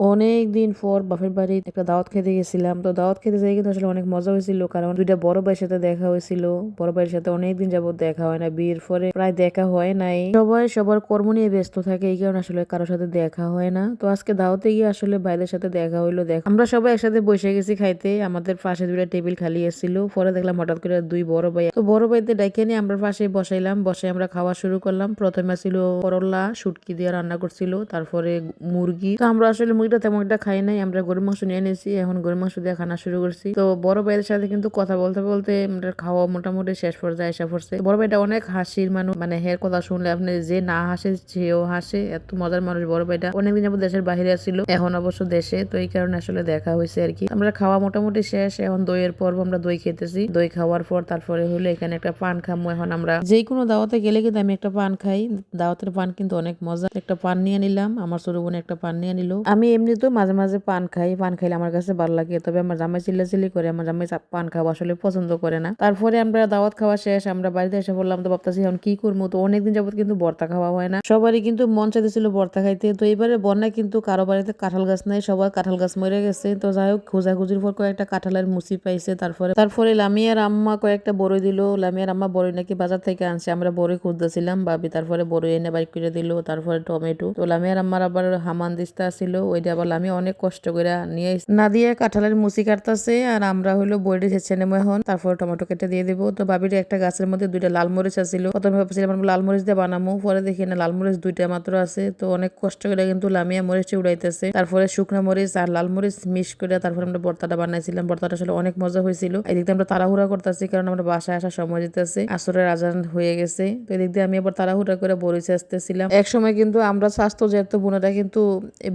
অনেক দিন পর বাপের বাড়ি একটা দাওয়াত খেতে গেছিলাম। তো দাওয়াত খেতে যাই কিন্তু আসলে অনেক মজা হয়েছিল কারণ দুইটা বড় ভাইয়ের সাথে দেখা হয়েছিল। বড় ভাইয়ের সাথে অনেকদিন যাবত দেখা হয় না, বিয়ের পরে প্রায় দেখা হয় নাই। সবাই সবার কর্ম নিয়ে ব্যস্ত থাকে, এই কারণে আসলে কারোর সাথে দেখা হয় না। তো আজকে দাওয়াতে গিয়ে আসলে ভাইদের সাথে দেখা হইল, দেখ। আমরা সবাই একসাথে বসে গেছি খাইতে, আমাদের পাশে দুইটা টেবিল খালি এসেছিল পরে দেখলাম হঠাৎ করে দুই বড় ভাই তো বড় ভাইতে ডাইকে নিয়ে আমরা পাশে বসাইলাম, বসে আমরা খাওয়া শুরু করলাম। প্রথমে ছিল করল্লা শুটকি দিয়ে রান্না করছিল, তারপরে মুরগি। তো আমরা আসলে মুরগিটা তেমন একটা খাই নাই। আমরা গরুর মাংস নিয়ে নিয়েছি, এখন গরুর মাংস দিয়ে খানা শুরু করছি। তো বড় ভাইয়ের সাথে কিন্তু কথা বলতে বলতে আমরা খাওয়া মোটামুটি শেষ পর্যায়ে এসে পড়ছে। বড় ভাইটা অনেক হাসির মানুষ মানে হের কথা শুনলে আপনি যে না হাসে সেও হাসে। এত মজার মানুষ বড় ভাইটা। অনেকদিন যাবত দেশের বাইরে ছিল, এখন অবশ্য দেশে। তো এই কারণে আসলে দেখা হয়েছে আর কি। আমরা খাওয়া মোটামুটি শেষ, এখন দইয়ের পর্ব আমরা দই খেতেছি। দই খাওয়ার পর তারপরে হলো এখানে একটা পান খামো। এখন আমরা যে কোনো দাওয়াতে গেলে কিন্তু আমি একটা পান খাই। দাওয়াতের পান কিন্তু অনেক মজা একটা পান নিয়ে নিলাম, আমার ছোট বোন একটা পান নিয়ে নিল। আমি এমনিতেও মাঝে মাঝে পান খাই, পান খাইলে আমার কাছে ভালো লাগে। তবে আমার জামাই চিল্লাচিল্লি করে, আমার জামাই পান খাওয়া আসলে পছন্দ করে না। তারপরে আমরা দাওয়াত খাওয়া শেষ, আমরা বাড়িতে এসে বললাম, তো ভাবতেছি এখন কি করব? তো অনেকদিন যাবত কিন্তু বর্তা খাওয়া হয় না। সবারই কিন্তু মন চাইতেছিল বর্তা খাইতে। তো এবারে বন্যায় কিন্তু কারও বাড়িতে কাঁঠাল গাছ নাই, সবার কাঁঠাল গাছ মরে গেছে। তো যাই হোক, খোঁজাখুঁজির পর কয়েকটা কাঁঠালের মুসি পাইছে তারপরে। তারপরে লামিয়ার আম্মা কয়েকটা বড়ই দিল। লামিয়ার আম্মা বড়ই নাকি বাজার থেকে আনছে। আমরা বড়ই খুঁজতেছিলাম, ভাবি তারপরে বড়ই এনে বাইক করে দিল, তারপরে টমেটো। তো লামিয়ার আম্মার আবার হামান দিস্তা ছিল, ওইটা আবার লামিয়া অনেক কষ্ট করে নিয়ে না দিয়ে কাঁঠালের মুসি কাটতাছে আর আমরা হলো বইটি ছেছে নেব এখন। তারপরে টমেটো কেটে দিয়ে দেবো। তো ভাবির একটা গাছের মধ্যে দুইটা লাল মরিচ আছিল। প্রথমে ভাবছিলাম লাল মরিচ দিয়ে বানাবো পরে দেখি না, লাল মরিচ দুইটা মাত্র আছে। তো অনেক কষ্ট করে কিন্তু লামিয়া মরিচ উড়াইতেছে। তারপরে শুকনো মরিচ আর লাল মরিচ মিক্স করে তারপরে আমরা বর্তাটা বানাইছিলাম। বর্তাটা আসলে অনেক মজা হয়েছিল এদিকে আমরা তাড়াহুড়া করতেছি কারণ আমরা বাসায় আসার সময় দিতেছে আসরের আজান হয়ে গেছে। তো এদিক দিয়ে আমি আবার তাড়াহুড়া করে বড়ি আসতেছিলাম। এক সময় কিন্তু আমরা স্বাস্থ্য যেহেতু বোনেরা কিন্তু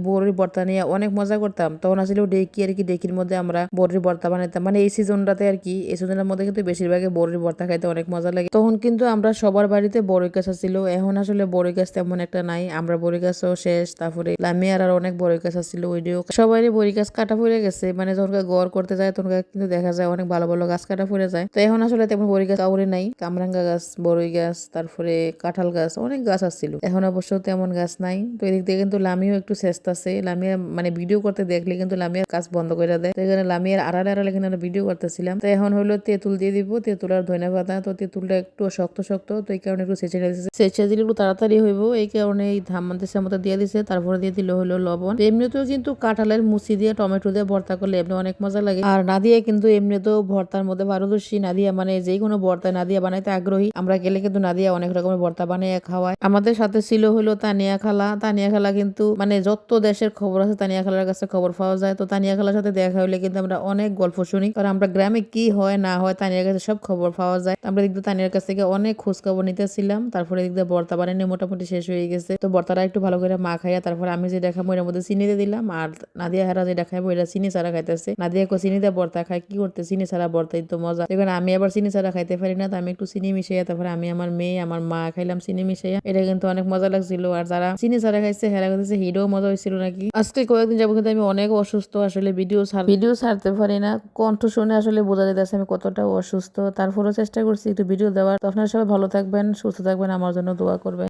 বড়ির ভর্তা নিয়ে অনেক মজা করতাম। তখন আসলে ডেকি আর কি ডেকির মধ্যে আমরা বড়ির ভর্তা বানাইতাম। মানে এই সিজনটাতে আর কি, এই সিজনের মধ্যে কিন্তু বেশিরভাগই বড়ির ভর্তা খাইতে অনেক মজা লাগে। তখন কিন্তু আমরা সবার বাড়িতে বড়ই গাছ ছিল এখন আসলে বড়ই গাছ তেমন একটা নাই। আমরা বড়ই গাছও শেষ। তারপরে লামিয়ার আর অনেক বড়ই গাছ ছিল ওইটিও সবারই বড়ি গাছ কাটা পড়ে গেছে। মানে যখন গড় করতে যায়, তখন কিন্তু দেখা যায় অনেক ভালো ভালো গাছ কাটা পড়ে যায়। তো এখন আসলে তেমন বড়ি গাছ কাউরে নাই। কামরাঙ্গা গাছ বড়ই গাছ, তারপরে কাঁঠাল গাছ, অনেক গাছ আসছিল এখন অবশ্য তেমন গাছ নাই। তো এদিক দিয়ে কিন্তু লামিও একটু শেষ আছে লামিয়া মানে ভিডিও করতে দেখলে কিন্তু লামিয়ার কাজ বন্ধ করে দেয়। এখানে লামিয়ার আড়ালে আড়ালে আমরা ভিডিও করতেছিলাম। তো এখন হলো তেঁতুল দিয়ে দিব। তেঁতুল আর ধনে পাতা। তো তেঁতুলটা একটু শক্ত শক্ত। তো এই কারণে একটু সেচে দিয়েছে সেচে দিলে একটু তাড়াতাড়ি হইব। এই কারণে এই ধাম মান্তিসের মতো দিয়ে দিছে। তারপরে দিয়ে দিল হলো লবণ। এমনিতেও কিন্তু কাঁঠালের মুচি দিয়ে, টমেটো দিয়ে ভর্তা করলে এমনি অনেক মজা লাগে। আর নাদিয়া কিন্তু এমনিতেও ভর্তার মধ্যে পারদর্শী। নাদিয়া মানে যে কোনো ভর্তা নাদিয়া বানাইতে আগ্রহী। আমরা গেলে কিন্তু নাদিয়া অনেক রকমের ভর্তা বানিয়ে খাওয়ায় আমাদের সাথে ছিল হলো তানিয়া খালা। তানিয়া খালা কিন্তু মানে যত দেশের খবর আছে তানিয়া খালার কাছে খবর পাওয়া যায়। তো তানিয়া খালার সাথে দেখা হইলে কিন্তু আমরা অনেক গল্প শুনি। কারণ আমরা গ্রামে কি হয়, না হয়, তানিয়ার কাছে সব খবর পাওয়া যায়। আমরা দেখতে তানিয়ার কাছ থেকে অনেক খোঁজ খবর নিতেছিলাম। তারপরে দেখতে বর্তা বানানো মোটামুটি শেষ হয়ে গেছে। তো বর্তারা একটু ভালো করে মা খাইয়া তারপর আমি যেটা খাব এর মধ্যে চিনি দিয়ে দিলাম। আর নাদিয়া হারা যেটা খাইবো এটা চিনি ছাড়া খাইতেছে। নাদিয়া কো চিনি দিয়ে বর্তা খায়, কি করতে? চিনি ছাড়া বর্তাই তো মজা। এখানে আমি আবার চিনি ছাড়া খাইতে পারি না, তো আমি একটু চিনি মিশাইয়া তারপরে আমি আমার মেয়ে, আমার মা খাইলাম চিনি মিশাইয়া। এটা কিন্তু অনেক মজা লাগছিল। আর যারা চিনি ছাড়া খাইছে, হেরা খাইছে হিরো মজা হয়েছিল নাকি। আজকে কয়েকদিন যাব কিন্তু আমি অনেক অসুস্থ, আসলে ভিডিও সার ভিডিও সারতে পারি না। কণ্ঠ শুনে আসলে বোঝা যাচ্ছে আমি কতটা অসুস্থ। তারপরেও চেষ্টা করছি একটু ভিডিও দেওয়ার। তো আপনারা সবাই ভালো থাকবেন, সুস্থ থাকবেন, আমার জন্য দোয়া করবেন।